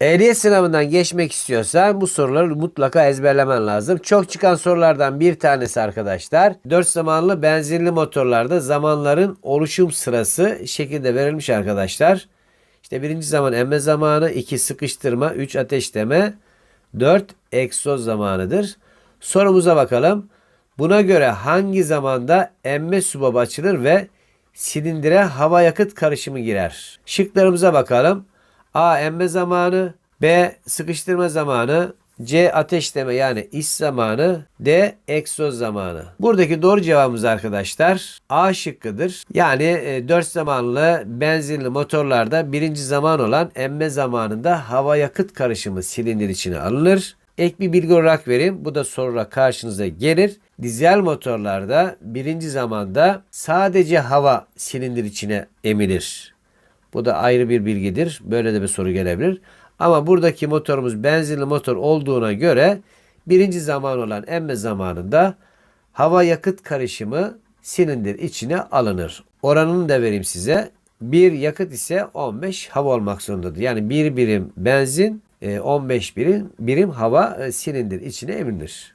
Ehliyet sınavından geçmek istiyorsan bu soruları mutlaka ezberlemen lazım. Çok çıkan sorulardan bir tanesi arkadaşlar. 4 zamanlı benzinli motorlarda zamanların oluşum sırası şekilde verilmiş arkadaşlar. İşte birinci zaman emme zamanı, 2 sıkıştırma, 3 ateşleme, 4 egzoz zamanıdır. Sorumuza bakalım. Buna göre hangi zamanda emme subabı açılır ve silindire hava yakıt karışımı girer? Şıklarımıza bakalım. A. Emme zamanı B. Sıkıştırma zamanı C. Ateşleme yani iş zamanı D. Egzoz zamanı. Buradaki doğru cevabımız arkadaşlar A şıkkıdır. Yani 4 zamanlı benzinli motorlarda birinci zaman olan emme zamanında hava yakıt karışımı silindir içine alınır. Ek bir bilgi olarak vereyim. Bu da sonra karşınıza gelir. Dizel motorlarda birinci zamanda sadece hava silindir içine emilir. Bu da ayrı bir bilgidir. Böyle de bir soru gelebilir. Ama buradaki motorumuz benzinli motor olduğuna göre birinci zaman olan emme zamanında hava yakıt karışımı silindir içine alınır. Oranını da vereyim size. Bir yakıt ise 15 hava olmak zorundadır. Yani bir birim benzin e, 15 birim, birim hava e, silindir içine emilir.